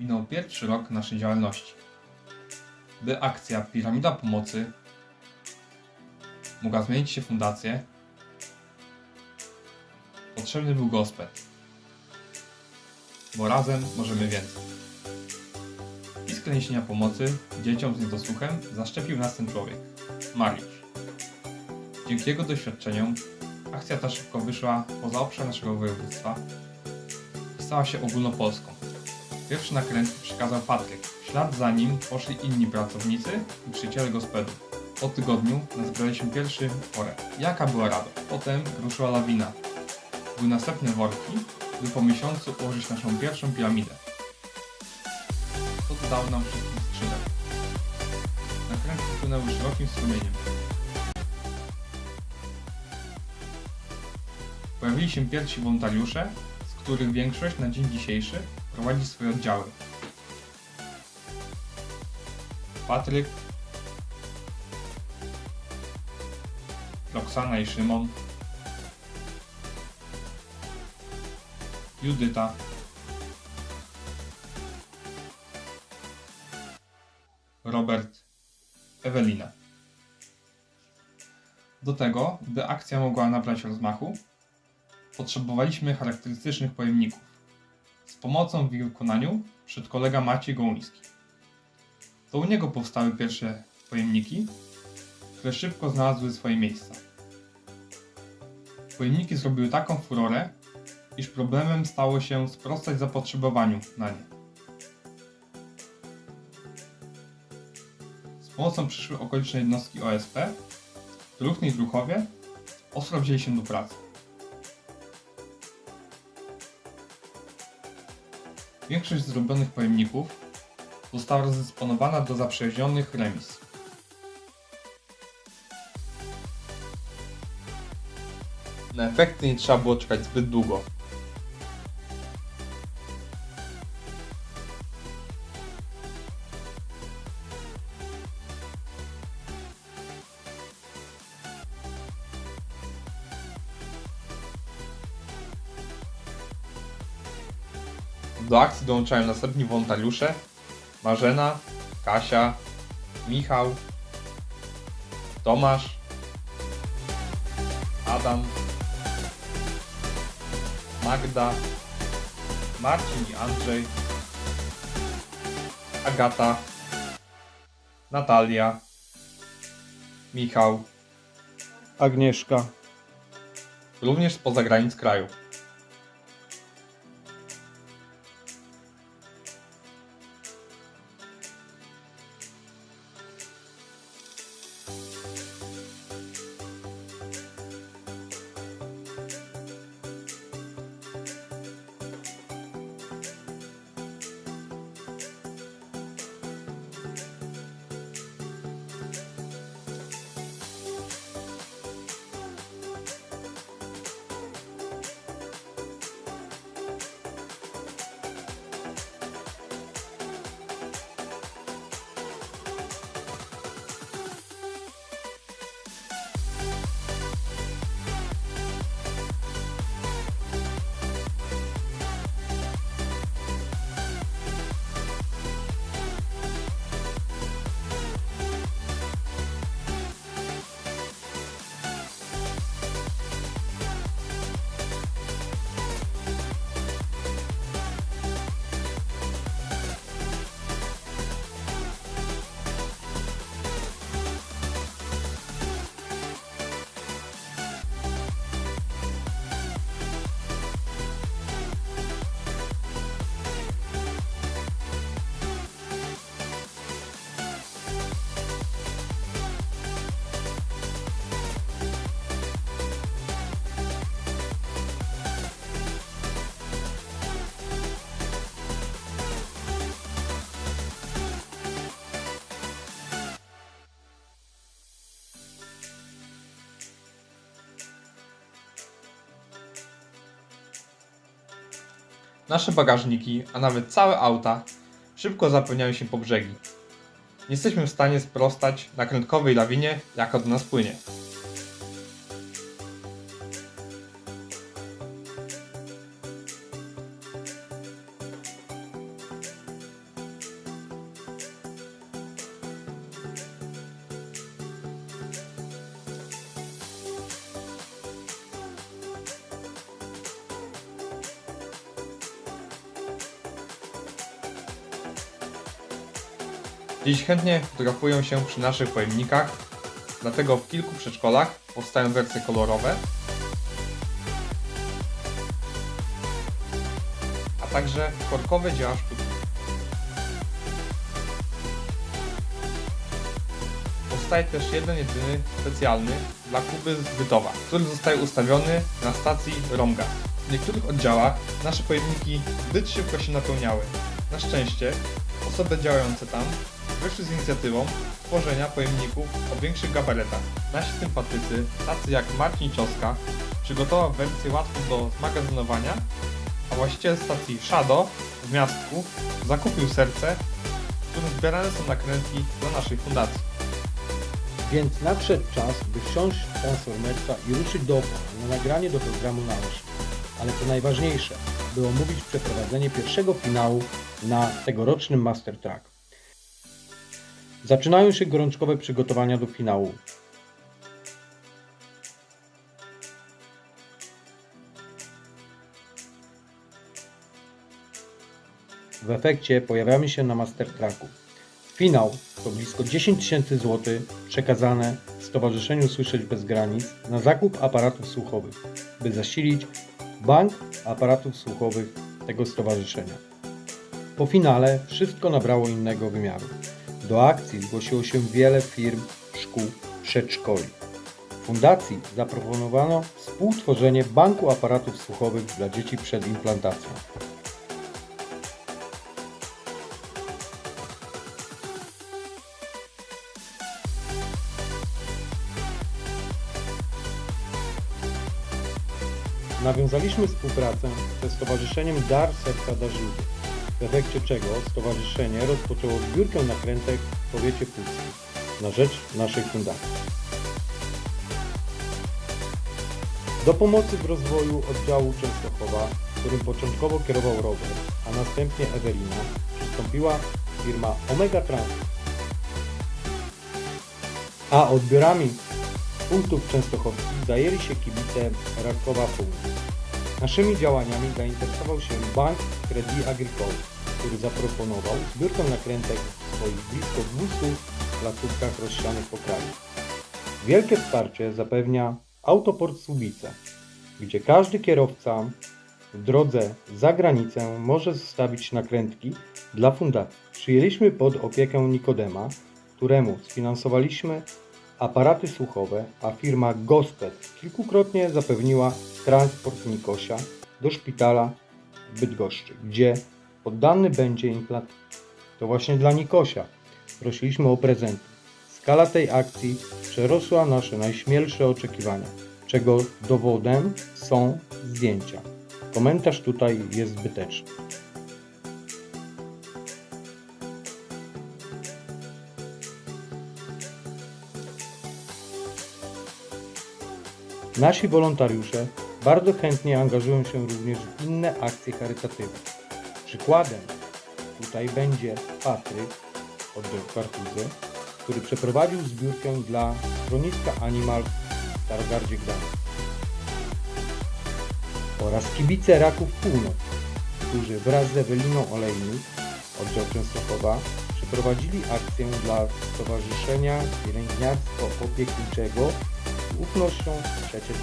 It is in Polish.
minął pierwszy rok naszej działalności. By akcja Piramida Pomocy mogła zmienić się w fundację, potrzebny był gospel. Bo razem możemy więcej. Iskrę niesienia pomocy dzieciom z niedosłuchem zaszczepił nas ten człowiek, Mariusz. Dzięki jego doświadczeniom akcja ta szybko wyszła poza obszar naszego województwa i stała się ogólnopolską. Pierwszy nakrętki przekazał Patryk. W ślad za nim poszli inni pracownicy i przyjaciele gospody. Po tygodniu nazbieraliśmy pierwszy worek. Jaka była radość? Potem ruszyła lawina. Były następne worki, by po miesiącu ułożyć naszą pierwszą piramidę. To dodało nam wszystkim skrzydeł. Nakrętki płynęły szerokim strumieniem. Pojawili się pierwsi wolontariusze, z których większość na dzień dzisiejszy prowadzi swoje oddziały. Patryk, Roxana i Szymon, Judyta, Robert, Ewelina. Do tego, by akcja mogła nabrać rozmachu, potrzebowaliśmy charakterystycznych pojemników. Z pomocą w ich wykonaniu przyszedł kolega Maciej Gołuński. To u niego powstały pierwsze pojemniki, które szybko znalazły swoje miejsca. Pojemniki zrobiły taką furorę, iż problemem stało się sprostać zapotrzebowaniu na nie. Z pomocą przyszły okoliczne jednostki OSP, Druhny i Druchowie ostro wzięli się do pracy. Większość zrobionych pojemników została rozdysponowana do zaprzyjaźnionych remis. Na efekty nie trzeba było czekać zbyt długo. Do akcji dołączają następni wolontariusze Marzena, Kasia, Michał, Tomasz, Adam, Magda, Marcin i Andrzej, Agata, Natalia, Michał, Agnieszka. również spoza granic kraju. Nasze bagażniki, a nawet całe auta, szybko zapełniają się po brzegi. Nie jesteśmy w stanie sprostać nakrętkowej lawinie, jaka do nas płynie. Dziś chętnie fotografują się przy naszych pojemnikach, dlatego w kilku przedszkolach powstają wersje kolorowe, a także korkowe dzieła sztuki. Powstaje też jeden jedyny specjalny dla Kuby z Bytowa, który zostaje ustawiony na stacji Romga. W niektórych oddziałach nasze pojemniki zbyt szybko się napełniały. Na szczęście osoby działające tam wyszły z inicjatywą tworzenia pojemników o większych gabarytach. Nasi sympatycy, tacy jak Marcin Cioska, przygotował wersję łatwą do zmagazynowania, a właściciel stacji Shadow w miastku zakupił serce, w którym zbierane są nakrętki dla naszej fundacji. Więc nadszedł czas, by wsiąść w Transformersa i ruszyć do opon na nagranie do programu naocznie. Ale co najważniejsze, by omówić przeprowadzenie pierwszego finału na tegorocznym Master Track. Zaczynają się gorączkowe przygotowania do finału. W efekcie pojawiamy się na Master Tracku. Finał to blisko 10 tysięcy złotych przekazane Stowarzyszeniu Słyszeć Bez Granic na zakup aparatów słuchowych, by zasilić bank aparatów słuchowych tego stowarzyszenia. Po finale wszystko nabrało innego wymiaru. Do akcji zgłosiło się wiele firm, szkół, przedszkoli. Fundacji zaproponowano współtworzenie banku aparatów słuchowych dla dzieci przed implantacją. Nawiązaliśmy współpracę ze Stowarzyszeniem Dar Serca Darzliwy, w efekcie czego stowarzyszenie rozpoczęło zbiórkę nakrętek w powiecie puckim na rzecz naszej fundacji. Do pomocy w rozwoju oddziału Częstochowa, którym początkowo kierował Robert, a następnie Ewelina, przystąpiła firma Omega Transport. A odbiorami punktów częstochowskich zajęli się kibice Rakowa Punkt. Naszymi działaniami zainteresował się Bank Credit Agricole, który zaproponował zbiórkę nakrętek w swoich blisko 200 placówkach rozsianych po kraju. Wielkie wsparcie zapewnia Autoport Słubice, gdzie każdy kierowca w drodze za granicę może zostawić nakrętki dla fundacji. Przyjęliśmy pod opiekę Nikodema, któremu sfinansowaliśmy aparaty słuchowe, a firma Gospet kilkukrotnie zapewniła transport Nikosia do szpitala w Bydgoszczy, gdzie poddany będzie implant. To właśnie dla Nikosia prosiliśmy o prezenty. Skala tej akcji przerosła nasze najśmielsze oczekiwania, czego dowodem są zdjęcia. Komentarz tutaj jest zbyteczny. Nasi wolontariusze bardzo chętnie angażują się również w inne akcje charytatywne. Przykładem tutaj będzie Patryk od Kartuzy, który przeprowadził zbiórkę dla schroniska Animal w Starogardzie Gdańsk oraz kibice Raków Północ, którzy wraz z Eweliną Olejnik, oddział Częstochowa, przeprowadzili akcję dla Stowarzyszenia Pielęgniarstwo Opiekuńczego z ufnością trzecie.